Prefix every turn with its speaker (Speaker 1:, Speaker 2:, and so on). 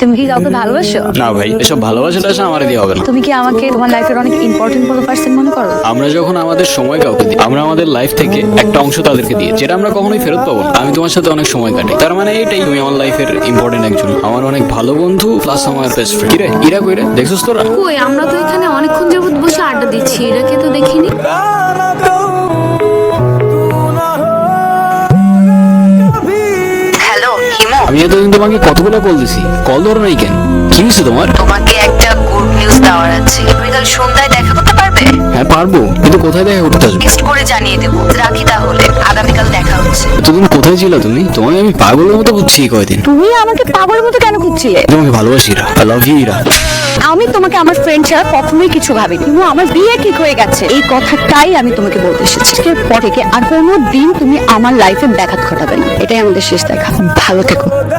Speaker 1: তুমি কি কাউকে ভালোবাসো?
Speaker 2: না ভাই এসব ভালোবাসা টাসা আমার দিয়ে হবে না।
Speaker 1: তুমি কি আমাকে তোমার লাইফের অনেক ইম্পর্টেন্ট কোনো পার্সন মনে করো?
Speaker 2: আমরা যখন আমাদের সময় কাউকে দিই আমরা আমাদের লাইফ থেকে একটা অংশ তাদেরকে দিই যেটা আমরা কখনোই ফেরত পাবো না। আমি তোমার সাথে অনেক সময় কাটাই। তার মানে এটাই তুমি আমার লাইফের ইম্পর্টেন্ট একজন। আমার অনেক ভালো বন্ধু প্লাস আমার বেস্ট ফ্রেন্ড কিরে ইরা কইরে দেখছিস তোরা?
Speaker 3: কই আমরা তো এখানে অনেকক্ষণ যাবত বসে আড্ডা দিচ্ছি এরাকে তো দেখিনি?
Speaker 2: আমি এতদিন তোমাকে কতগুলো কল দিছি। কল ধরো নাই কেন? কি হয়েছে তোমার?
Speaker 4: তোমাকে একটা গুড নিউজ দেওয়ার আছে। তুমি কাল সন্ধ্যায় দেখা করতে পারবে?
Speaker 2: হ্যাঁ পারব। কিন্তু কোথায় দেখা করতে আসব?
Speaker 4: টেক্সট করে জানিয়ে দেবো। রাখি তাহলে। আগামীকাল দেখা হচ্ছে।
Speaker 2: এতদিন কোথায় ছিল তুমি? তোমাকে আমি পাগলের মতো বুঝছি এই কয়দিন।
Speaker 1: তুমি আমাকে পাগলের মতো কেন খুঁজছিলে
Speaker 2: তোমাকে ভালোবাসি Ira I love you Ira
Speaker 1: আমি তোমাকে আমার ফ্রেন্ড ছাড়া কখনোই কিছু ভাবিনি। কিন্তু আমার বিয়ে ঠিক হয়ে গেছে। এই কথাটাই আমি তোমাকে বলতে এসেছি। থেকে আর কোনো দিন তুমি আমার লাইফে ব্যাঘাত ঘটাবে না। এটাই আমাদের শেষ দেখা। ভালো থেকো।